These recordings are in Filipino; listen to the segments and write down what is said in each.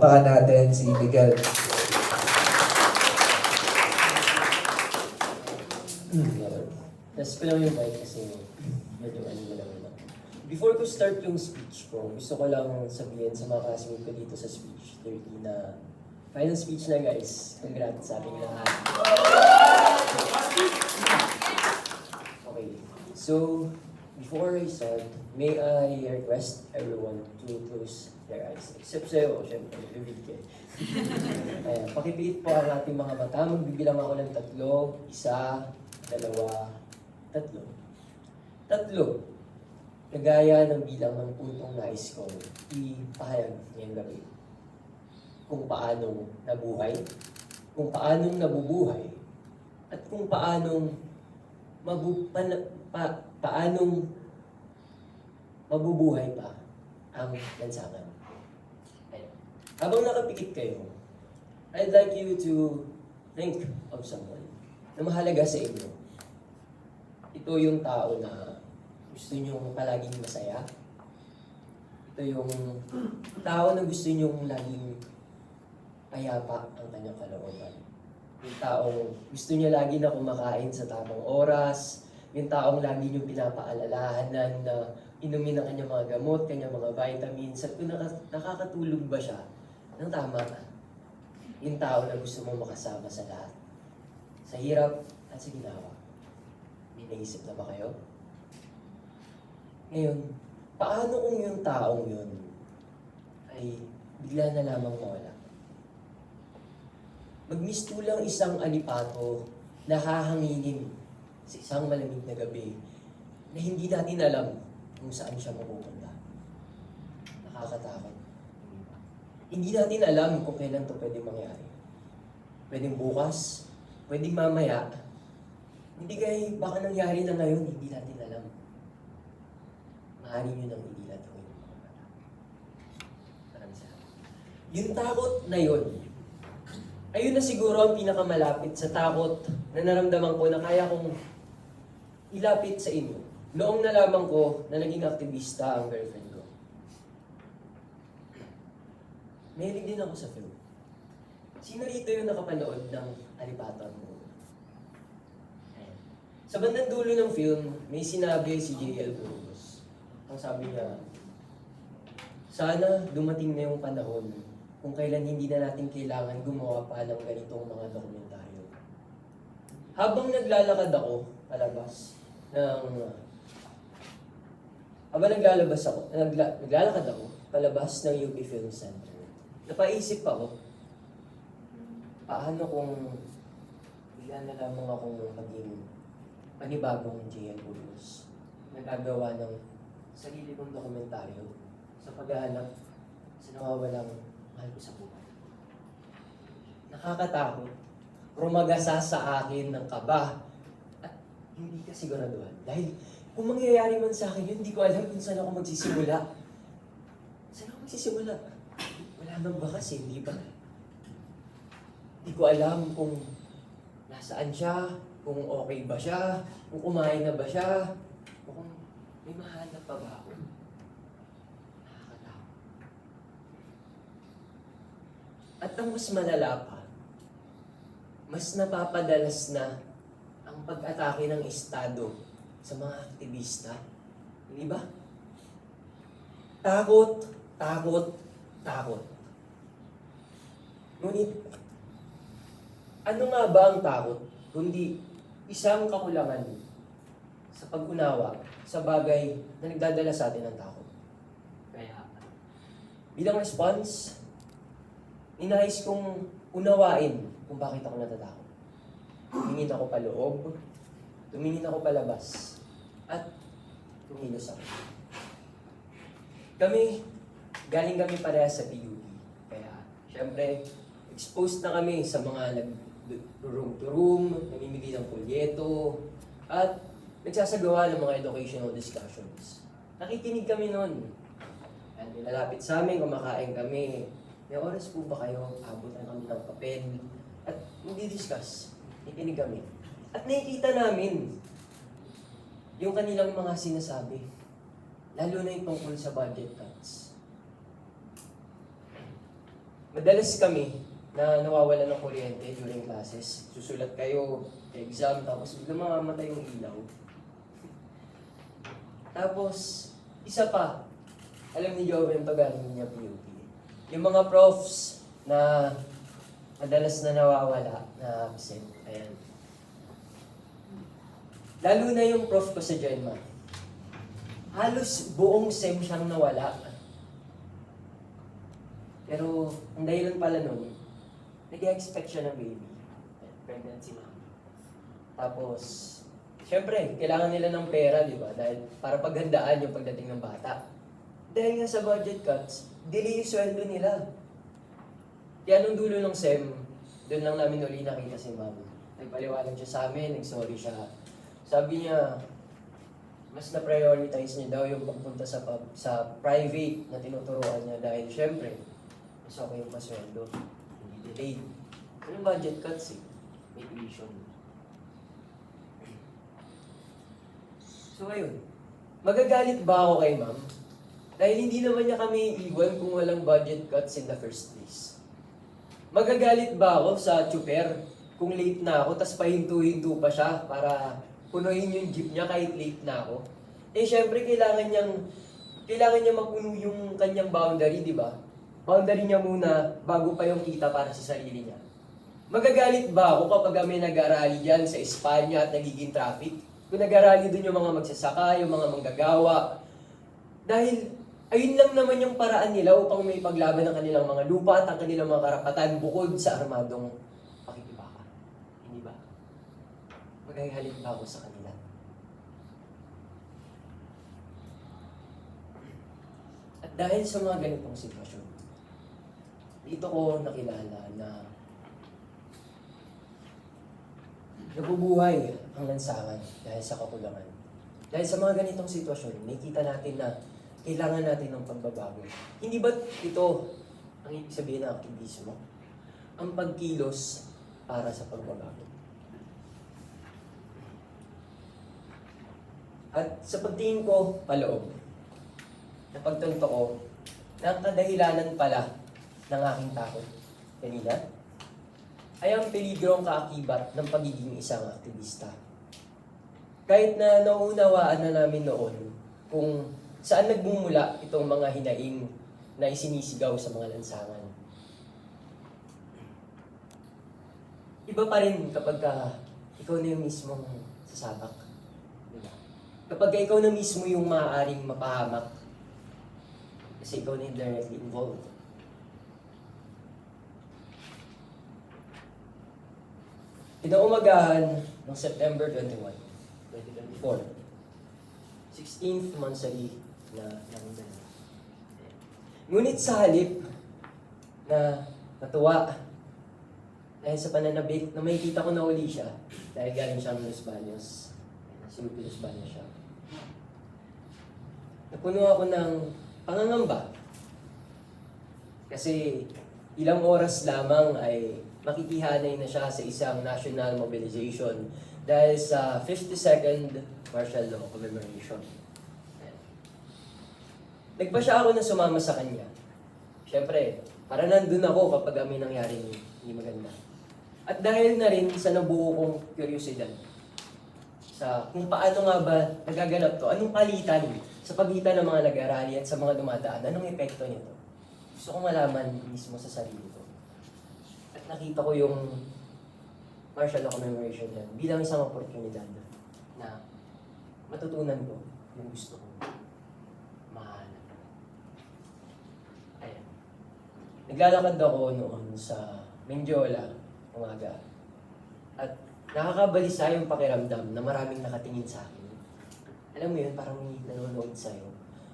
Baka natin si Miguel. Tapos ko lang yung mic kasi medyo ano lang lang. Before ko start yung speech ko, gusto ko lang sabihin sa mga classmates ko dito sa speech 30 na final speech na guys. Congrats sa ating lahat. Okay. So, before I start, may I request everyone to close their eyes. Except sa'yo, syempre, bibig ka. Ayan, pakipilit po ang ating mga mata. Magbibilang ako ng tatlo. Isa, dalawa, tatlo. Tatlo. Kagaya ng bilang ng puntong nais kong ipahayag ngayong gabi. Kung paanong nabuhay, kung paanong nabubuhay, at kung paanong mabu, pana, pa, paanong mabubuhay pa ang lansangan. Habang nakapikit kayo, I'd like you to think of someone na mahalaga sa inyo. Ito yung tao na gusto nyong palaging masaya. Ito yung tao na gusto nyong laging payapa ang kanyang kalooban. Yung taong gusto niya lagi na kumakain sa tamang oras. Yung taong lagi niyong pinapaalalahanan na inumin ang kanyang mga gamot, kanyang mga vitamins. At kung naka- nakakatulog ba siya ng tama, yung tao na gusto mong makasama sa lahat. Sa hirap at sa ginawa. May naisip na ba kayo? Ngayon, paano kung yung taong yun ay bigla na lamang mawala? Magmistulang isang alipato na hahanginin sa isang malamig na gabi na hindi natin alam kung saan siya mapupunta. Nakakatakot. Hindi natin alam kung kailan to pwede mangyari. Pwedeng bukas, pwedeng mamaya. Hindi kaya baka nangyari na ngayon, hindi natin alam. Maaari nyo nang hindi natin gawin mga bata. Maraming salamat. Yung takot na yun, ayun na siguro ang pinakamalapit sa takot na naramdaman ko na kaya kong ilapit sa inyo. Noong nalaman ko na naging aktivista ang girlfriend ko. Mahilig din ako sa film. Sino rito yung nakapanood ng Alipatan mo? Sa bandang dulo ng film, may sinabi si J.L. Burgos. Ang sabi niya, sana dumating na yung panahon kung kailan hindi na natin kailangan gumawa pa ng ganitong mga dokumentaryo. Habang naglalakad ako palabas ng habang naglalabas ako, nagla, naglalakad ako palabas ng UP Film Center, napaisip ako, paano kung bigla na lamang akong maging panibagong JL Burgos na gagawa ng sarili kong dokumentaryo sa paghahanap sa nawawalang mahal ko sa buhay. Nakakatakot. Rumagasa sa akin ng kaba at hindi ka siguraduhan. Dahil kung mangyayari man sa akin yun, hindi ko alam kung saan ako magsisimula. Saan ako magsisimula? Wala nang bakas eh, hindi ba? Hindi ko alam kung nasaan siya, kung okay ba siya, kung kumain na ba siya, o kung may mahanap pa ba ako. At ang mas malala pa, mas napapadalas na ang pag-atake ng Estado sa mga aktivista. Hindi ba? Takot, takot, takot. Ngunit, ano nga ba ang takot? Kundi isang kakulangan sa pag-unawa sa bagay na nagdadala sa atin ng takot. Kaya, bilang response, inayos kong unawain kung bakit ako natatakot. Tumingin ako paloob, tumingin ako palabas, at tumilos ako. Kami, galing kami pareha sa PUP. Kaya, syempre, exposed na kami sa mga nag room to room, namimigay ng polyeto, at nagsasagawa ng mga educational discussions. Nakikinig kami noon. At nilalapit sa amin, kumakain kami. May oras po ba kayo? Abutan kami ng papel. At hindi discuss. Nakikinig kami. At nakikita namin yung kanilang mga sinasabi. Lalo na yung tungkol sa budget cuts. madalas kami na nawawala ng kuryente during classes. Susulat kayo, exam, tapos biglang mamamatay yung ilaw. Tapos, isa pa, alam ni Joven pag galing niya PUP. Yung mga profs na madalas na nawawala, na absent. Ayan. Lalo na yung prof ko sa Genma. Halos buong sem siyang nawala. Pero, ang dahilan pala nun, nag-expect siya ng baby. Pregnancy na. Tapos, syempre, kailangan nila ng pera, di ba? Dahil para paghandaan yung pagdating ng bata. Dahil nga sa budget cuts, delay yung sweldo nila. Kaya nung dulo ng SEM, doon lang namin uli nakita si ma'am. Nagpaliwanag siya sa amin, nag-sorry siya. Sabi niya, mas na-prioritize niya daw yung pagpunta sa pub, sa private na tinuturuan niya dahil syempre, mas okay yung pasweldo. Delayed. Anong budget cuts eh? May tuition. So ayun, magagalit ba ako kay ma'am? Dahil hindi naman niya kami iwan kung walang budget cuts in the first place. Magagalit ba ako sa chuper kung late na ako, tas pahinto-hinto pa siya para punuin yung jeep niya kahit late na ako? Eh syempre kailangan niyang kailangan niya mapuno yung kanyang boundary, di ba? Boundary niya muna bago pa yung kita para sa sarili niya. Magagalit ba ako kapag kami nag-arali dyan sa Espanya at nagiging traffic? Kung nag-arali dun yung mga magsasaka, yung mga manggagawa. Dahil ayun lang naman yung paraan nila upang may paglaban ng kanilang mga lupa at ang kanilang mga karapatan bukod sa armadong pakikibaka. Hindi ba? Magagalit ba ako sa kanila? At dahil sa mga ganitong sitwasyon, dito ko nakilala na nabubuhay ang lansangan dahil sa kakulangan. Dahil sa mga ganitong sitwasyon, nakikita natin na kailangan natin ng pagbabago. Hindi ba ito ang ibig sabihin ng aktivismo? Ang pagkilos para sa pagbabago. At sa pagtingin ko, paloob, napagtanto ko na ang kadahilanan pala ng aking takot kanina ay ang peligrong kaakibat ng pagiging isang aktivista. Kahit na nauunawaan na namin noon kung saan nagmumula itong mga hinaing na isinisigaw sa mga lansangan. Iba pa rin kapag ka ikaw na yung mismong sasabak. Diba? Kapag ka ikaw na mismo yung maaaring mapahamak kasi ikaw na yung directly involved. Kinaumagahan ng September 21, 2024, 16th monthsary na ng. Ngunit sa halip na natuwa dahil sa pananabik na makikita ko na uli siya dahil galing siyang Los Baños. Sinupi Los Baños siya. Napuno ako ng pangangamba kasi ilang oras lamang ay makikihanay na siya sa isang national mobilization dahil sa 52nd martial law commemoration. Nagpa siya ako na sumama sa kanya. Siyempre, para nandun ako kapag may nangyari hindi maganda. At dahil na rin sa nabuo kong kuryosidad sa kung paano nga ba nagaganap to, anong palitan sa pagitan ng mga nag-arali at sa mga dumadaan, anong epekto nito? Gusto ko malaman mismo sa sarili ko. Nakita ko yung martial law commemoration yan bilang isang oportunidad na matutunan ko yung gusto ko mahanap. Ayan. Naglalakad ako noon sa Mendiola, umaga. At nakakabalisa yung pakiramdam na maraming nakatingin sa akin. Alam mo yun, parang may nanonood sa'yo.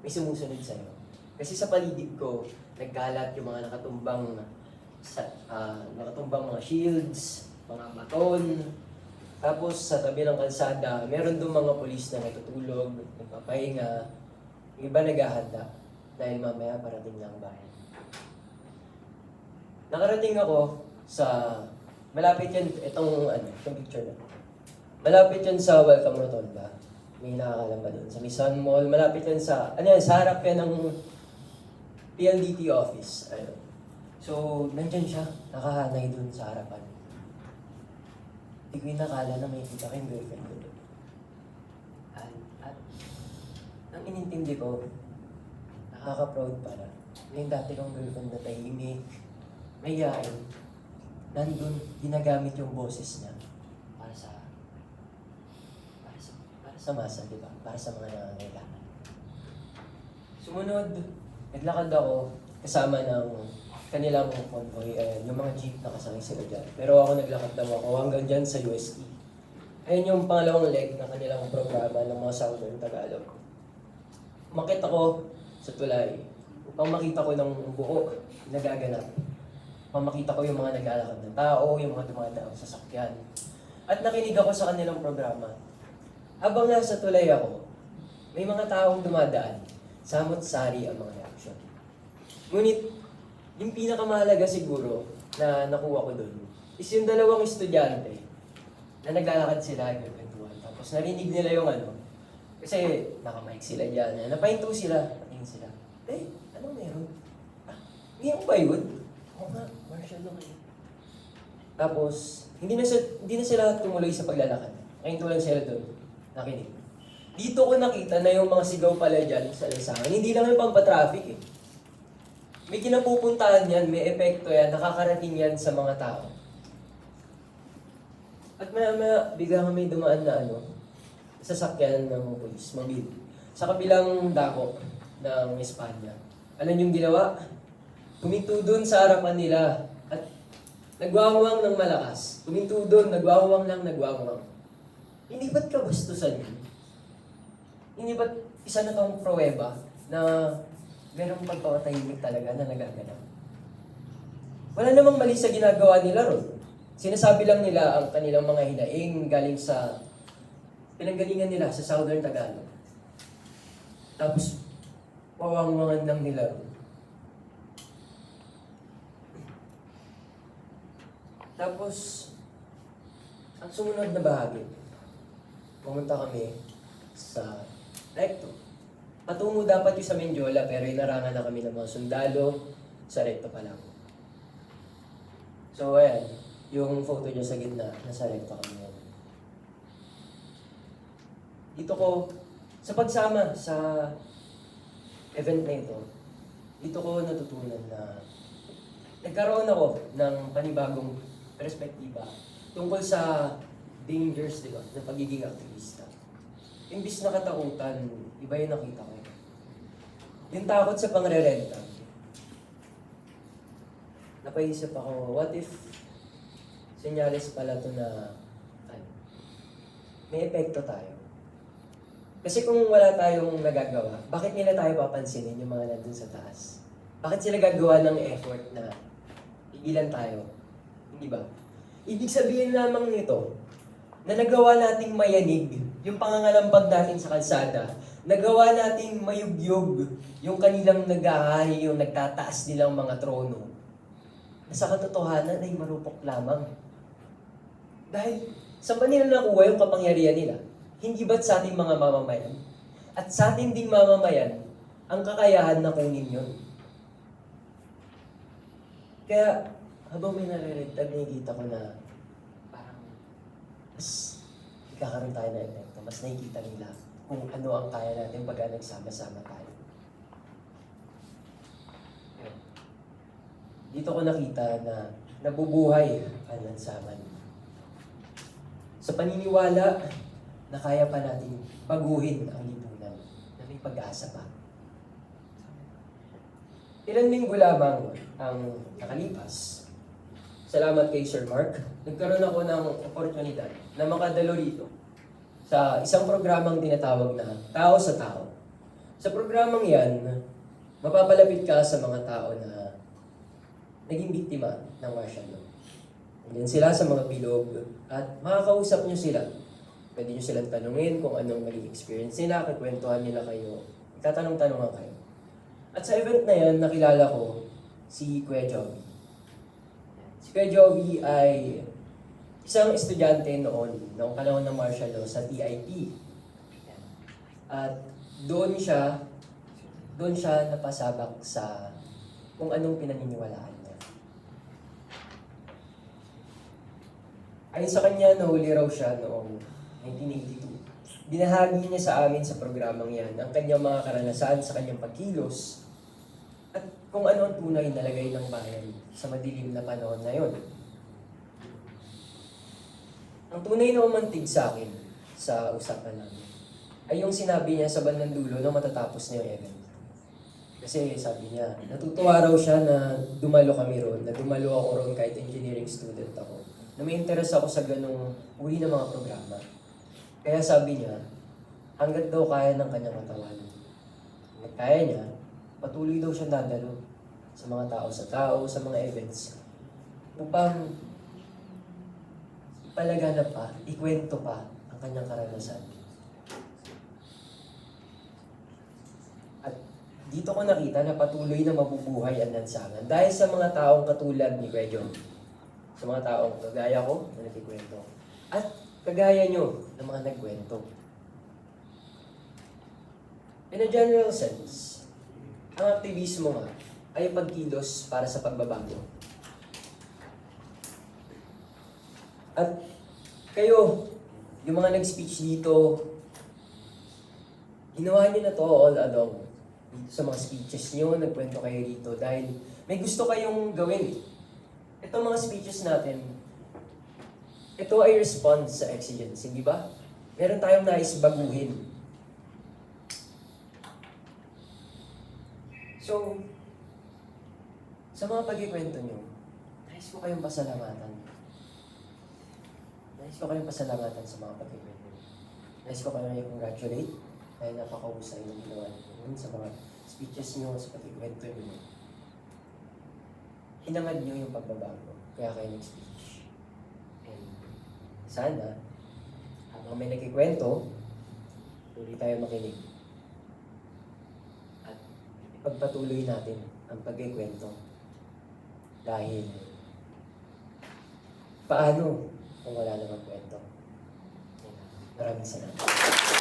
May sumusunod sa'yo. Kasi sa paligid ko, nagkalat yung mga nakatumbang sa, ah, nakatumbang mga shields, mga baton. Tapos sa tabi ng kalsada, meron doon mga polis na natutulog, nagpapahinga. Yung iba naghahanda dahil mamaya parating na ang bayan. Nakarating ako sa malapit yan, itong ano, itong picture na. Malapit yan sa Welcome Rotonda. May nakakalam ba doon? Sa Misan Mall. Malapit yan sa, ano yan, sa harap yan ng PLDT office. Ayun. So nandyan siya, nakahanay dun sa harapan. Hindi ko inakala na may kita kayong girlfriend ko dun. At, at, ang inintindi ko, nakaka-proud pala. Yung dati kong girlfriend na tahimik, mayayain, nandun, ginagamit yung boses niya para sa, para sa, para sa masa, di ba? Para sa mga nangangailangan. Sumunod, naglakad ako kasama ng kanilang convoy, ayan, yung mga jeep na kasama sila dyan. Pero ako naglakad lang ako hanggang dyan sa UST. Ayan yung pangalawang leg ng kanilang programa ng mga Southern Tagalog. Makita ko sa tulay upang makita ko ng buo nagaganap. Upang makita ko yung mga naglalakad ng tao, yung mga dumadaan sa sakyan. At nakinig ako sa kanilang programa. Habang nasa tulay ako, may mga taong dumadaan. Samot-sari ang mga reaksyon. Ngunit, yung pinakamahalaga siguro na nakuha ko doon is yung dalawang estudyante na naglalakad sila nagkwentuhan. Tapos narinig nila yung ano, kasi nakamike sila dyan. Napahinto sila, natingin sila. Eh, anong meron? Ah, ngayon ba yun? Oo nga, martial law eh. Tapos, hindi na, sila, hindi na sila tumuloy sa paglalakad. Ngayon lang sila doon. Nakinig. Dito ko nakita na yung mga sigaw pala dyan sa lansangan. Hindi lang yung pampatraffic eh. May kinapupuntahan yan, may epekto yan, nakakarating yan sa mga tao. At maya maya, bigla may dumaan na ano, sasakyan ng polis, mobil. Sa kabilang dako ng Espanya. Alam yung ginawa? Kuminto doon sa harapan nila at nagwawang ng malakas. Kuminto doon, nagwawang lang, nagwawang. Hindi ba't kabastusan yun? Hindi ba't isa na tong pruweba na merong pagpapatahimik talaga na nagaganap? Wala namang mali sa ginagawa nila ron. Sinasabi lang nila ang kanilang mga hinaing galing sa pinanggalingan nila sa Southern Tagalog. Tapos, wawangwangan lang nila ron. Tapos, ang sumunod na bahagi, pumunta kami sa recto. Patungo dapat yung sa Mendiola pero inarangan na kami ng mga sundalo sa recto pa lang. So ayan, yung photo nyo sa gitna, nasa recto kami ngayon. Dito ko, sa pagsama sa event na ito, dito ko natutunan na nagkaroon ako ng panibagong perspektiba tungkol sa dangers, di ba, ng pagiging aktivista. Imbis na katakutan, iba yung nakita ko. Yung takot sa pangrerenta. Napaisip ako, what if senyales pala to na ano, may epekto tayo. Kasi kung wala tayong nagagawa, bakit nila tayo papansinin yung mga nandun sa taas? Bakit sila gagawa ng effort na igilan tayo? Hindi ba? Ibig sabihin lamang nito, na nagawa nating mayanig yung pangangalambag natin sa kalsada, nagawa nating mayugyog yung kanilang naghahahi, yung nagtataas nilang mga trono, na sa katotohanan ay marupok lamang. Dahil sa ba nakuha yung kapangyarihan nila? Hindi ba't sa ating mga mamamayan? At sa ating ding mamamayan, ang kakayahan na kunin yun. Kaya, habang may nare-rectag, nakikita ko na parang mas ikakaroon tayo ng epekto. Mas nakikita nila kung ano ang kaya natin pag nagsama-sama tayo. Dito ko nakita na nabubuhay ang lansaman. Sa paniniwala na kaya pa natin baguhin ang lipunan na may pag-asa pa. Ilang linggo lamang ang nakalipas. Salamat kay Sir Mark. Nagkaroon ako ng oportunidad na makadalo rito sa isang programang tinatawag na Tao sa Tao. Sa programang yan, mapapalapit ka sa mga tao na naging biktima ng martial law. Nandiyan sila sa mga bilog at makakausap nyo sila. Pwede nyo silang tanungin kung anong naging experience nila, kakwentuhan nila kayo, tatanong-tanongan kayo. At sa event na yan, nakilala ko si Kuya Joby. Si Kuya Joby ay Isang estudyante noon, noong panahon ng martial law sa TIT. At doon siya, doon siya napasabak sa kung anong pinaniniwalaan niya. Ayon sa kanya, nahuli raw siya noong 1982. Binahagi niya sa amin sa programang yan ang kanyang mga karanasan sa kanyang pagkilos at kung ano ang tunay na ng bayan sa madilim na panahon na yon. Ang tunay na umantig sa akin sa usapan namin ay yung sinabi niya sa bandang dulo na matatapos na yung event. Kasi sabi niya, natutuwa raw siya na dumalo kami ron, na dumalo ako ron kahit engineering student ako. Na may interest ako sa ganong uri ng mga programa. Kaya sabi niya, hanggat daw kaya ng kanyang katawan. Hanggat kaya niya, patuloy daw siya dadalo sa mga tao sa tao, sa mga events. Upang ipalaganap pa, ikwento pa ang kanyang karanasan. At dito ko nakita na patuloy na mabubuhay ang lansangan dahil sa mga taong katulad ni John. Sa mga taong kagaya ko na nagkikwento. At kagaya nyo ng mga nagkwento. In a general sense, ang aktivismo nga ay pagkilos para sa pagbabago. At kayo, yung mga nag-speech dito, ginawa niyo na to all along. Dito sa mga speeches niyo, nagkwento kayo dito dahil may gusto kayong gawin. Ito mga speeches natin, ito ay response sa exigence, hindi ba? Meron tayong nais baguhin. So, sa mga pagkikwento nyo, nais ko kayong pasalamatan. Nais ko kayong pasalamatan sa mga pagkikwento nyo. Nais ko kayong i-congratulate dahil napakahusay ng ginawa niyo sa mga speeches nyo, sa pagkikwento nyo. Hinangad nyo yung pagbabago, kaya kayo nag-speech. And sana, habang may nagkikwento, tuloy tayo makinig. At ipagpatuloy natin ang pagkikwento. Dahil, paano kung wala namang kwento? Maraming salamat.